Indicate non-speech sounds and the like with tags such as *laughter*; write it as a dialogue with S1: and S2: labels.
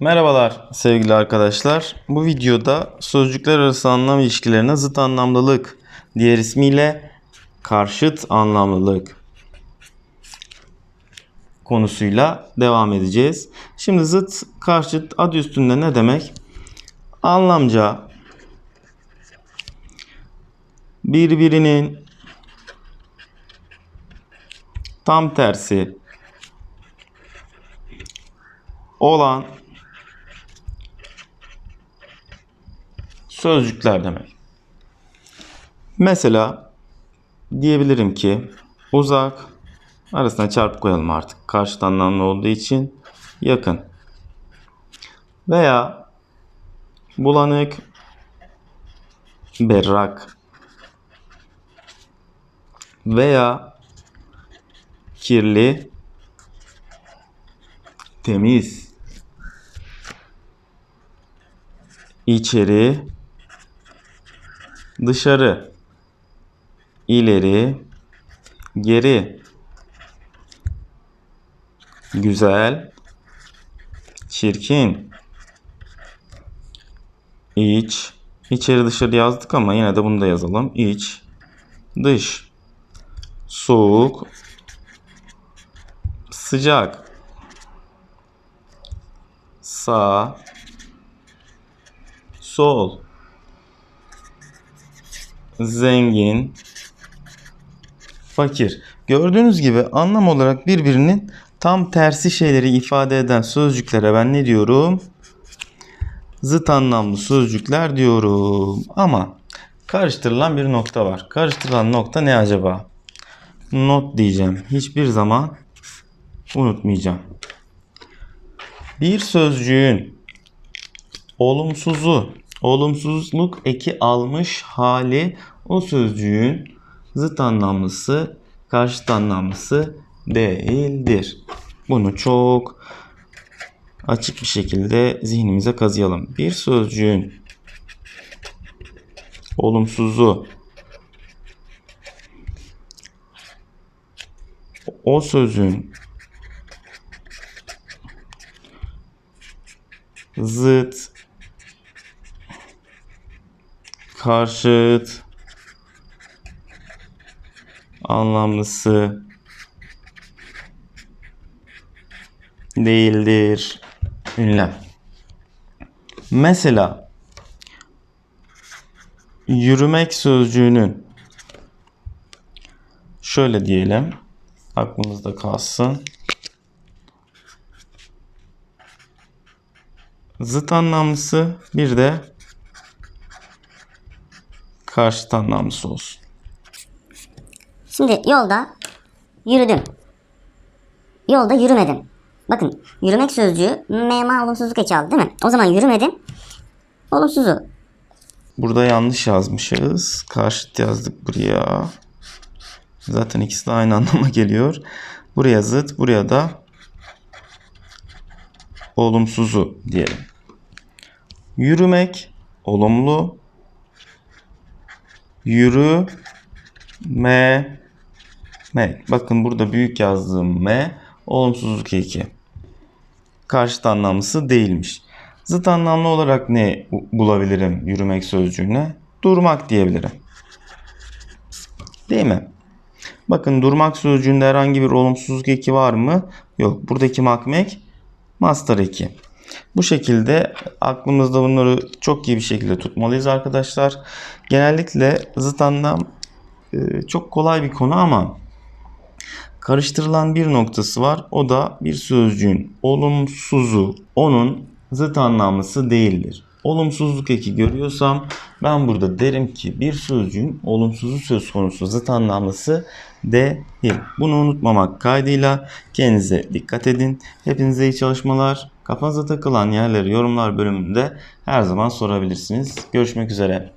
S1: Merhabalar sevgili arkadaşlar. Bu videoda sözcükler arası anlam ilişkilerine zıt anlamlılık, diğer ismiyle karşıt anlamlılık konusuyla devam edeceğiz. Şimdi zıt, karşıt adı üstünde ne demek? Anlamca birbirinin tam tersi olan sözcükler demek. Mesela diyebilirim ki uzak arasına çarpı koyalım artık. Karşıt anlamlı olduğu için yakın. Veya bulanık berrak veya kirli temiz içeri dışarı. İleri. Geri. Güzel. Çirkin. İç. İçeri dışarı yazdık ama yine de bunu da yazalım. İç. Dış. Soğuk. Sıcak. Sağ. Sol zengin fakir. Gördüğünüz gibi anlam olarak birbirinin tam tersi şeyleri ifade eden sözcüklere ben ne diyorum? Zıt anlamlı sözcükler diyorum. Ama karıştırılan bir nokta var. Karıştırılan nokta ne acaba? Not diyeceğim. Hiçbir zaman unutmayacağım. Bir sözcüğün olumsuzu, olumsuzluk eki almış hali o sözcüğün zıt anlamlısı, karşıt anlamlısı değildir. Bunu çok açık bir şekilde zihnimize kazıyalım. Bir sözcüğün olumsuzu o sözün zıt karşıt anlamlısı değildir. Ünlem. Mesela yürümek sözcüğünün şöyle diyelim aklımızda kalsın. Zıt anlamlısı bir de karşıt anlamlısı olsun.
S2: Şimdi yolda yürüdüm. Yolda yürümedim. Bakın yürümek sözcüğü mema olumsuzluk eki aldı değil mi? O zaman yürümedim. Olumsuzu.
S1: Burada yanlış yazmışız. Karşıt yazdık buraya. Zaten ikisi de aynı *laughs* anlama geliyor. Buraya zıt, buraya da olumsuzu diyelim. Yürümek olumlu. Yürüme mek. Bakın burada büyük yazdığım m olumsuzluk eki. Karşıt anlamlısı değilmiş. Zıt anlamlı olarak ne bulabilirim yürümek sözcüğüne? Durmak diyebilirim. Değil mi? Bakın durmak sözcüğünde herhangi bir olumsuzluk eki var mı? Yok. Buradaki makmek master eki. Bu şekilde aklımızda bunları çok iyi bir şekilde tutmalıyız arkadaşlar. Genellikle zıt anlam e, çok kolay bir konu ama karıştırılan bir noktası var. O da bir sözcüğün olumsuzu onun zıt anlamlısı değildir. Olumsuzluk eki görüyorsam ben burada derim ki bir sözcüğün olumsuzu söz konusu zıt anlamlısı değil. Bunu unutmamak kaydıyla kendinize dikkat edin. Hepinize iyi çalışmalar. Kafanıza takılan yerleri yorumlar bölümünde her zaman sorabilirsiniz. Görüşmek üzere.